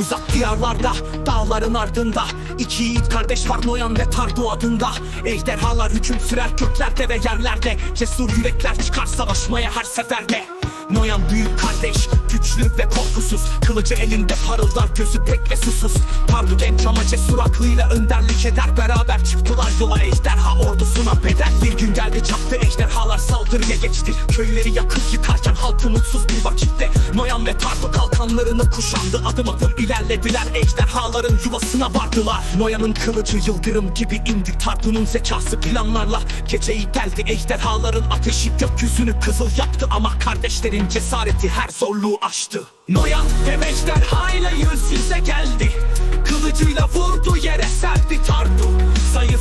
Uzak diyarlarda dağların ardında. İki yiğit kardeş var Noyan ve Tardu adında. Ejderhalar hüküm sürer göklerde ve yerlerde. Cesur yürekler çıkar savaşmaya her seferde. Noyan büyük kardeş güçlü ve korkusuz. Kılıcı elinde parıldar gözü pek ve susuz. Tardu genç ama cesur aklıyla önderlik eder. Beraber çıktılar yola ejderha ordusuna bedel. Bir gün geldi çaktı ejderhalar saldırıya geçti. Köyleri yakıp yıkarken halkı mutsuz bir vakitte Noyan ve Tardu kalkanlarını kuşandı. Adım adım ilerlediler. Ejderhaların yuvasına vardılar. Noyan'ın kılıcı yıldırım gibi indi. Tardu'nun zekası planlarla Geceyi deldi. Ejderhaların ateşi gökyüzünü kızıl yaptı Ama kardeşlerin cesareti her zorluğu aştı. Noyan dev ejderha